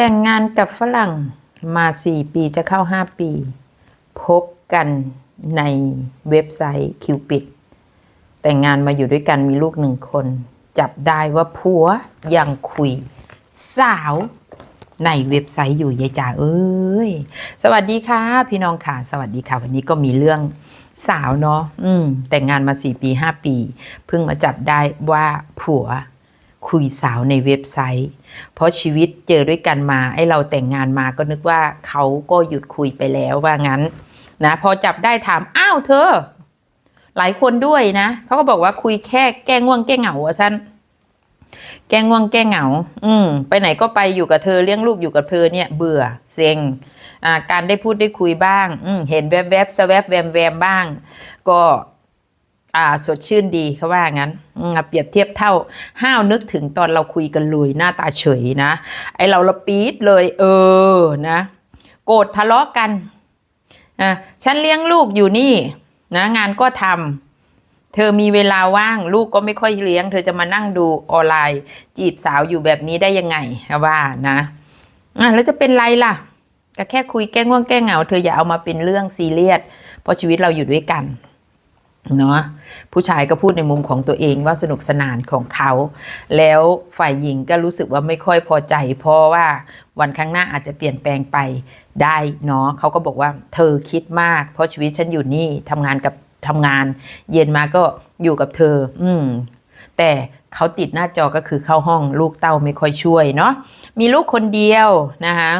แต่งงานกับฝรั่งมาสี่ปีจะเข้าห้าปี พบกันในเว็บไซต์คิวปิดแต่งงานมาอยู่ด้วยกันมีลูกหนึ่งคน จับได้ว่าผัวยังคุย สาวในเว็บไซต์อยู่ยายจ๋าเอ้ย สวัสดีค่ะ พี่น้องค่ะ สวัสดีค่ะ วันนี้ก็มีเรื่องสาวเนาะอืม แต่งงานมาสี่ปีห้าปี เพิ่งมาจับได้ว่าผัว คุยสาวในเว็บไซต์ เพราะชีวิตเจอด้วยกันมาไอ้เราแต่งงานมาก็นึกว่าเขาก็หยุดคุยไปแล้วว่างั้นนะพอจับได้ถามอ้าวเธอ หลายคนด้วยนะเขาก็บอกว่าคุยแค่แก้ง่วงแก้เหงาอะฉันแก้ง่วงแก้เหงา อืม ไปไหนก็ไปอยู่กับเธอเลี้ยงลูกอยู่กับเธอเนี่ย เบื่อเซ็งอ่าการได้พูดได้คุยบ้าง อืมเห็นแวบแวบๆสแวบแวมแวมบ้าง ก็ สดชื่นดีเขาว่างั้นเปรียบเทียบเท่าห้าวนึกถึงตอนเราคุยกันเลยหน้าตาเฉยนะ ไอเราละปี๊ดเลย เออนะ โกรธทะเลาะกันอะฉันเลี้ยงลูกอยู่นี่นะงานก็ทำเธอมีเวลาว่างลูกก็ไม่ค่อยเลี้ยง เธอจะมานั่งดูออนไลน์ จีบสาวอยู่แบบนี้ได้ยังไงว่านะอะแล้วจะเป็นไรล่ะก็แค่คุยแก้ง่วงแก้เหงา เธออย่าเอามาเป็นเรื่องซีเรียสเพราะชีวิตเราอยู่ด้วยกัน เนาะผู้ชายก็พูดในมุมของตัวเองว่าสนุกสนานของเขา แล้วฝ่ายหญิงก็รู้สึกว่าไม่ค่อยพอใจ เพราะว่าวันข้างหน้าอาจจะเปลี่ยนแปลงไปได้เนาะเขาก็บอกว่าเธอคิดมาก เพราะชีวิตฉันอยู่นี่ทำงานกับทำงาน เย็นมาก็อยู่กับเธอ อืมแต่เขาติดหน้าจอก็คือเข้าห้องลูกเต้าไม่ค่อยช่วยเนาะมีลูกคนเดียวนะคะ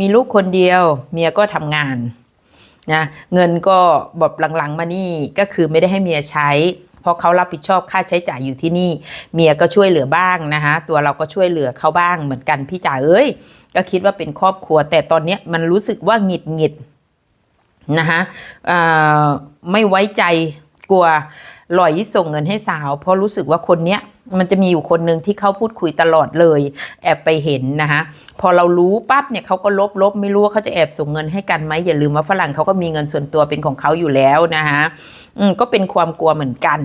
มีลูกคนเดียว เมียก็ทำงาน นะเงินก็แบบหลังๆมานี่ก็คือไม่ได้ให้เมียใช้ เพราะเขารับผิดชอบค่าใช้จ่ายอยู่ที่นี่ เมียก็ช่วยเหลือบ้างนะคะตัวเราก็ช่วยเหลือเขาบ้างเหมือนกันพี่จ๋าเอ้ยก็คิดว่าเป็นครอบครัว แต่ตอนนี้มันรู้สึกว่าหงิดหงิดนะคะไม่ไว้ใจกลัวหลอยส่งเงินให้สาว เพราะรู้สึกว่าคนเนี้ย มันจะมีอยู่คนหนึ่งที่เขาพูดคุยตลอดเลย แอบไปเห็นนะคะพอเรารู้ปั๊บเนี่ยเขาก็ลบลบไม่รู้ว่าเขาจะแอบส่งเงินให้กันไหมอย่าลืมว่าฝรั่งเขาก็มีเงินส่วนตัวเป็นของเขาอยู่แล้วนะคะอืมก็เป็นความกลัวเหมือนกัน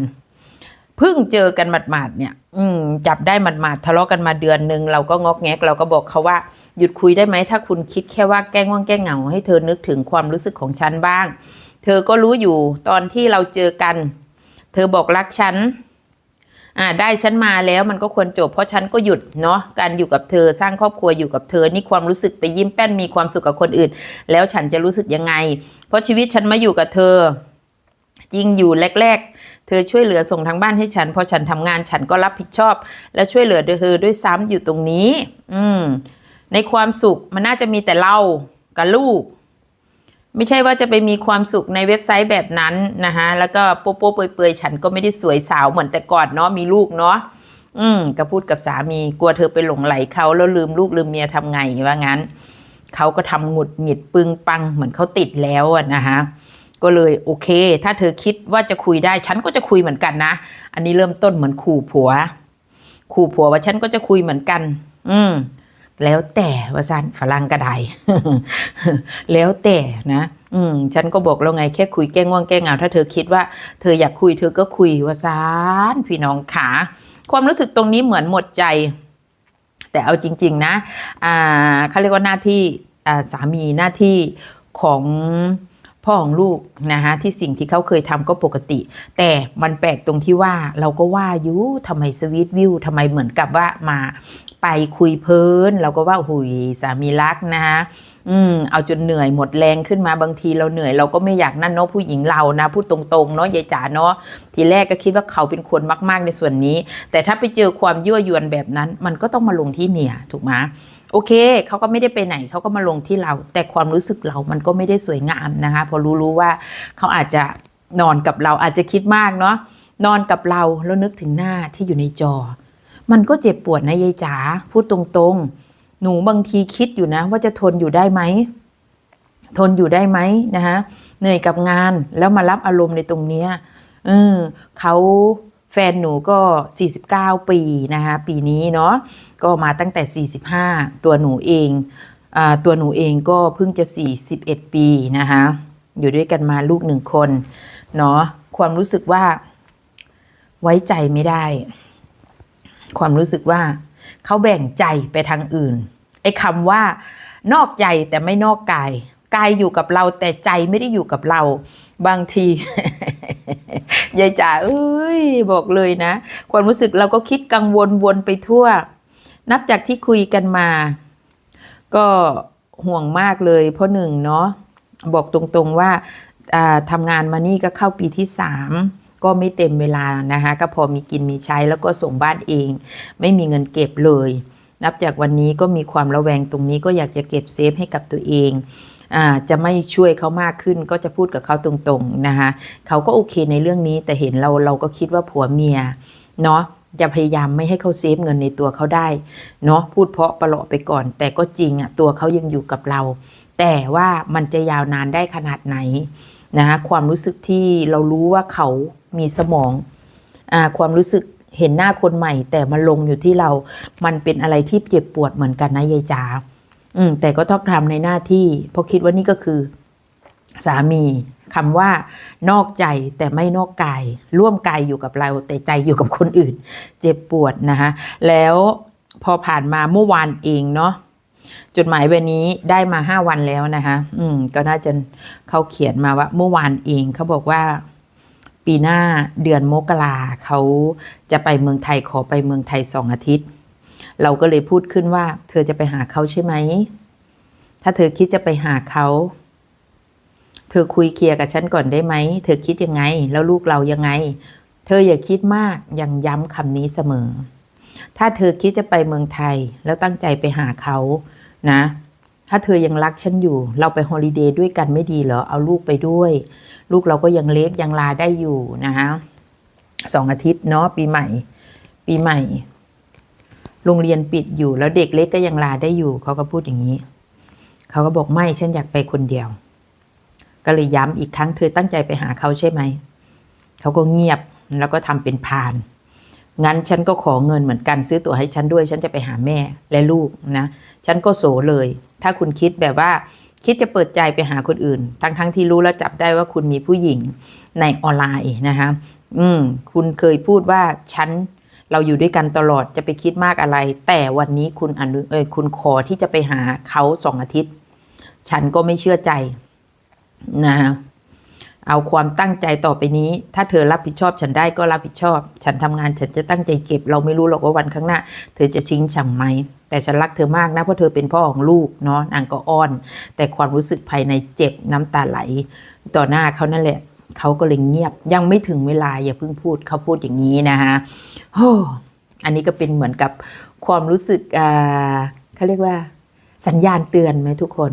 เพิ่งเจอกันหมาดๆเนี่ย อืม จับได้หมาดๆทะเลาะกันมาเดือนหนึ่งเราก็งอกแงกเราก็บอกเขาว่าหยุดคุยได้ไหมถ้าคุณคิดแค่ว่าแกล้งว่างแกล้งเหงาให้เธอนึกถึงความรู้สึกของฉันบ้าง เธอก็รู้อยู่ตอนที่เราเจอกัน เธอบอกรักฉัน อ่าได้ฉันมาแล้วมันก็ควรจบ เพราะฉันก็หยุดเนาะการอยู่กับเธอสร้างครอบครัวอยู่กับเธอนี่ความรู้สึกไปยิ้มแป้นมีความสุขกับคนอื่น แล้วฉันจะรู้สึกยังไง เพราะชีวิตฉันมาอยู่กับเธอ จริงอยู่แรก ๆ เธอช่วยเหลือส่งทางบ้านให้ฉันพอฉันทำงานฉันก็รับผิดชอบ และช่วยเหลือเธอด้วยซ้ำอยู่ตรงนี้ อืมในความสุขมันน่าจะมีแต่เรากับลูก ไม่ใช่ว่าจะไปมีความสุขในเว็บไซต์แบบนั้นนะคะแล้วก็โป๊ะโป๊ะเปื่อยๆฉันก็ไม่ได้สวยสาวเหมือนแต่ก่อนเนาะมีลูกเนาะอืมก็พูดกับสามีกลัวเธอไปหลงไหลเขาแล้วลืมลูกลืมเมียทำไงว่างั้นเขาก็ทำหงุดหงิดปึงปังเหมือนเขาติดแล้วนะคะก็เลยโอเค ถ้าเธอคิดว่าจะคุยได้ฉันก็จะคุยเหมือนกันนะ อันนี้เริ่มต้นเหมือนขู่ผัว ขู่ผัวว่าฉันก็จะคุยเหมือนกัน อืม แล้วแต่ว่าซันฝรั่งก็ได้แล้วแต่นะอืมฉันก็บอกแล้วไงแค่คุยแก้ง่วงแก้เหงาถ้าเธอคิดว่าเธออยากคุยเธอก็คุยว่าซานพี่น้องขาความรู้สึกตรงนี้เหมือนหมดใจ แต่เอาจริง ๆ นะอ่าเขาเรียกว่าหน้าที่อ่าสามีหน้าที่ของพ่อของลูกนะคะที่สิ่งที่เขาเคยทำก็ปกติ แต่มันแปลกตรงที่ว่าเราก็ว่าอยุทำไมสวีทวิวทำไมเหมือนกับว่ามา ไปคุยเพลินเราก็ว่าหุยสามีรักนะคะอืมเอาจนเหนื่อยหมดแรงขึ้นมาบางทีเราเหนื่อยเราก็ไม่อยากนั่นเนาะผู้หญิงเรานะพูดตรงๆเนาะยายจ๋าเนาะทีแรกก็คิดว่าเขาเป็นคนมาก ๆในส่วนนี้ แต่ถ้าไปเจอความยั่วยวนแบบนั้น มันก็ต้องมาลงที่เมียถูกไหมโอเคเขาก็ไม่ได้ไปไหนเขาก็มาลงที่เรา แต่ความรู้สึกเรามันก็ไม่ได้สวยงามนะคะพอรู้รู้ว่าเขาอาจจะนอนกับเราอาจจะคิดมากเนาะนอนกับเราแล้วนึกถึงหน้าที่อยู่ในจอ มันก็เจ็บปวดนะยายจ๋าพูดตรงๆ หนูบางทีคิดอยู่นะ ว่าจะทนอยู่ได้ไหมทนอยู่ได้ไหมนะคะเหนื่อยกับงานแล้วมารับอารมณ์ในตรงเนี้ยเออเขาแฟนหนูก็ 49 ปีนะคะปีนี้เนาะก็มาตั้งแต่ 45 ตัวหนูเองอาตัวหนูเองก็เพิ่งจะ 41 ปีนะคะอยู่ด้วยกันมาลูกหนึ่งคนเนาะความรู้สึกว่าไว้ใจไม่ได้ ความรู้สึกว่าเขาแบ่งใจไปทางอื่นไอ้คำว่านอกใจแต่ไม่นอกกายกายอยู่กับเราแต่ใจไม่ได้อยู่กับเรา บางทียายจ๋าเอ้ยบอกเลยนะ ความรู้สึกเราก็คิดกังวลวนไปทั่ว นับจากที่คุยกันมา ก็ห่วงมากเลยเพราะหนึ่งเนาะบอกตรงๆว่าอ่าทำงานมานี่ก็เข้าปีที่สาม ก็ไม่เต็มเวลานะคะก็พอมีกินมีใช้แล้วก็ส่งบ้านเอง ไม่มีเงินเก็บเลย นับจากวันนี้ก็มีความระแวงตรงนี้ก็อยากจะเก็บเซฟให้กับตัวเองอาจะไม่ช่วยเขามากขึ้นก็จะพูดกับเขาตรงๆนะคะเขาก็โอเคในเรื่องนี้แต่เห็นเราเราก็คิดว่าผัวเมียเนาะจะพยายามไม่ให้เขาเซฟเงินในตัวเขาได้เนาะพูดเพาะประหลาะไปก่อน แต่ก็จริงอะตัวเขายังอยู่กับเรา แต่ว่ามันจะยาวนานได้ขนาดไหน นะคะความรู้สึกที่เรารู้ว่าเขามีสมองอาความรู้สึกเห็นหน้าคนใหม่ แต่มาลงอยู่ที่เรา มันเป็นอะไรที่เจ็บปวดเหมือนกันนะยายจ๋าอืมแต่ก็ต้องทำในหน้าที่ เพราะคิดว่านี่ก็คือ สามีคำว่านอกใจแต่ไม่นอกกาย ร่วมกายอยู่กับเรา แต่ใจอยู่กับคนอื่น เจ็บปวดนะคะแล้วพอผ่านมาเมื่อวานเองเนาะ จดหมายใบนี้ได้มาห้าวันแล้วนะคะ อืม ก็น่าจะเขาเขียนมาว่าเมื่อวานเองเขาบอกว่า ปีหน้าเดือนมกราเขาจะไปเมืองไทยขอไปเมืองไทยสองอาทิตย์ เราก็เลยพูดขึ้นว่า เธอจะไปหาเขาใช่ไหม ถ้าเธอคิดจะไปหาเขาเธอคุยเคลียร์กับฉันก่อนได้ไหม เธอคิดยังไง แล้วลูกเรายังไง เธออย่าคิดมาก ยังย้ำคำนี้เสมอ ถ้าเธอคิดจะไปเมืองไทย แล้วตั้งใจไปหาเขา นะ ถ้าเธอยังรักฉันอยู่ เราไปฮอลิเดย์ด้วยกันไม่ดีเหรอ เอาลูกไปด้วย ลูกเราก็ยังเล็กยังลาได้อยู่นะคะสองอาทิตย์เนาะปีใหม่ ปีใหม่ โรงเรียนปิดอยู่แล้วเด็กเล็กก็ยังลาได้อยู่ เขาก็พูดอย่างนี้ เขาก็บอกไม่ฉันอยากไปคนเดียว ก็เลยย้ำอีกครั้งเธอตั้งใจไปหาเขาใช่ไหม เขาก็เงียบแล้วก็ทำเป็นพาน งั้นฉันก็ขอเงินเหมือนกันซื้อตั๋วให้ฉันด้วย ฉันจะไปหาแม่และลูกนะ ฉันก็โสเลย ถ้าคุณคิดแบบว่าคิดจะเปิดใจไปหาคนอื่น ทั้งทั้งที่รู้แล้วจับได้ว่าคุณมีผู้หญิงในออนไลน์นะคะอืมคุณเคยพูดว่าฉันเราอยู่ด้วยกันตลอดจะไปคิดมากอะไร แต่วันนี้คุณอนุเออคุณขอที่จะไปหาเขาสองอาทิตย์ ฉันก็ไม่เชื่อใจนะ เอาความตั้งใจต่อไปนี้ ถ้าเธอรับผิดชอบฉันได้ก็รับผิดชอบ ฉันทำงานฉันจะตั้งใจเก็บ เราไม่รู้หรอกว่าวันข้างหน้า เธอจะชิงฉังไหม แต่ฉันรักเธอมากนะเพราะเธอเป็นพ่อของลูกเนาะนางก็อ้อน แต่ความรู้สึกภายในเจ็บน้ำตาไหล ต่อหน้าเขานั่นแหละเขาก็เลยเงียบยังไม่ถึงเวลาอย่าเพิ่งพูดเขาพูดอย่างนี้นะคะโอ้อันนี้ก็เป็นเหมือนกับความรู้สึกอ่าเขาเรียกว่า สัญญาณเตือนไหมทุกคน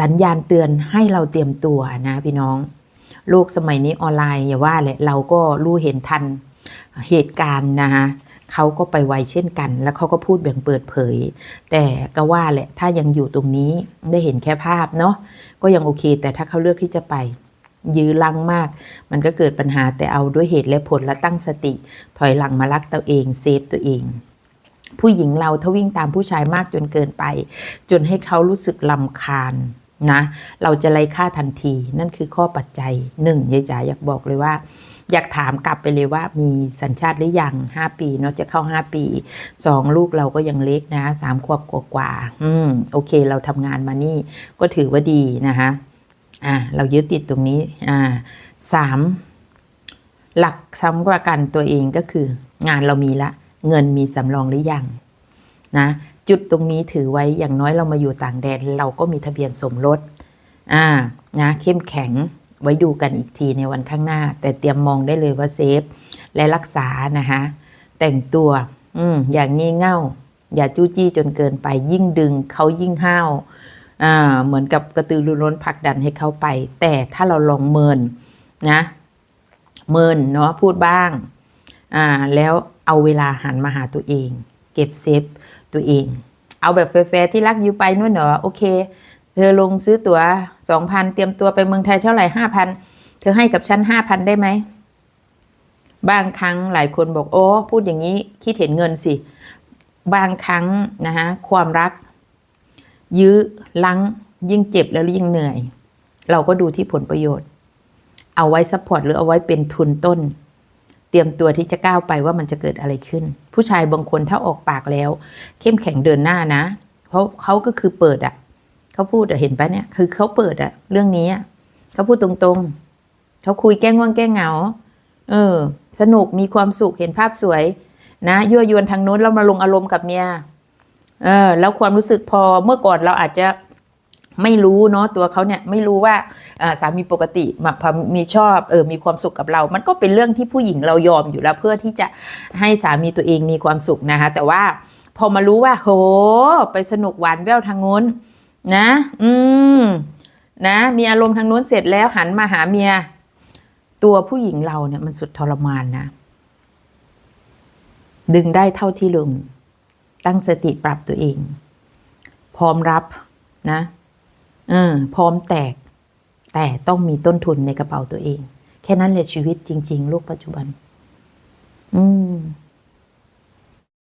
สัญญาณเตือนให้เราเตรียมตัวนะพี่น้อง โลกสมัยนี้ออนไลน์อย่าว่าแหละเราก็รู้เห็นทันเหตุการณ์นะคะเขาก็ไปไวเช่นกัน แล้วเขาก็พูดแบบเปิดเผย แต่ก็ว่าแหละถ้ายังอยู่ตรงนี้ได้เห็นแค่ภาพเนาะก็ยังโอเค แต่ถ้าเขาเลือกที่จะไป ยื้อลังมาก มันก็เกิดปัญหาแต่เอาด้วยเหตุและผลและตั้งสติ ถอยหลังมารักตัวเองเซฟตัวเอง ผู้หญิงเราถ้าวิ่งตามผู้ชายมากจนเกินไป จนให้เขารู้สึกลำคาญ นะเราจะไล่ค่าทันทีนั่นคือข้อปัจจัยหนึ่งยายจ๋าอยากบอกเลยว่า อยากถามกลับไปเลยว่ามีสัญชาติหรือยังห้าปีเนาะจะเข้าห้าปีสองลูกเราก็ยังเล็กนะสามขวบกว่าๆอืมโอเค เราทำงานมานี่ก็ถือว่าดีนะคะอ่าเรายึดติดตรงนี้อ่าสามหลักซ้ำกว่ากันตัวเองก็คือ งานเรามีละ เงินมีสำรองหรือยังนะ จุดตรงนี้ถือไว้อย่างน้อยเรามาอยู่ต่างแดน เราก็มีทะเบียนสมรสอ่านะเข้มแข็งไว้ดูกันอีกทีในวันข้างหน้า แต่เตรียมมองได้เลยว่าเซฟ และรักษานะคะแต่งตัวอืมอย่างงี่เง่า อย่าจู้จี้จนเกินไป ยิ่งดึงเขายิ่งห้าวอ่าเหมือนกับกระตือรือร้นผลักดันให้เขาไป แต่ถ้าเราลองเมินนะ เมินเนาะพูดบ้างอ่าแล้วเอาเวลาหันมาหาตัวเอง เก็บเซฟ ตัวเอง เอาแบบแฟร์ที่รักอยู่ไปนู่นเหรอโอเค เธอลงซื้อตั๋วสองพันเตรียมตัวไปเมืองไทยเท่าไหร่ห้าพันเธอให้กับฉันห้าพันได้ไหมบางครั้งหลายคนบอกโอ้พูดอย่างนี้คิดเห็นเงินสิ บางครั้งนะคะความรัก ยื้อลังยิ่งเจ็บแล้วยิ่งเหนื่อย เราก็ดูที่ผลประโยชน์ เอาไว้ซัพพอร์ตหรือเอาไว้เป็นทุนต้น เตรียมตัวที่จะก้าวไปว่ามันจะเกิดอะไรขึ้น ผู้ชายบางคนถ้าออกปากแล้ว เข้มแข็งเดินหน้านะ เพราะเขาก็คือเปิดอะเขาพูดอะเห็นปะเนี่ย คือเขาเปิดอะเรื่องนี้อะเขาพูดตรงๆเขาคุยแก้ง่วงแก้งเหงา เออ สนุกมีความสุขเห็นภาพสวย นะยั่วยวนทางโน้นแล้วมาลงอารมณ์กับเมียเออ แล้วความรู้สึกพอเมื่อก่อนเราอาจจะ ไม่รู้เนาะตัวเขาเนี่ยไม่รู้ว่าสามีปกติมาพอมีชอบเออมีความสุขกับเรา มันก็เป็นเรื่องที่ผู้หญิงเรายอมอยู่แล้วเพื่อที่จะให้สามีตัวเองมีความสุขนะคะแต่ว่าพอมารู้ว่า โห ไปสนุกหวานแววทางโน้นนะ อืมนะ มีอารมณ์ทางโน้นเสร็จแล้วหันมาหาเมีย ตัวผู้หญิงเราเนี่ยมันสุดทรมานนะ ดึงได้เท่าที่ลง ตั้งสติปรับตัวเอง พร้อมรับนะ ออพร้อมแตก แต่ต้องมีต้นทุนในกระเป๋าตัวเอง แค่นั้นแหละชีวิตจริงๆลูกปัจจุบัน อืม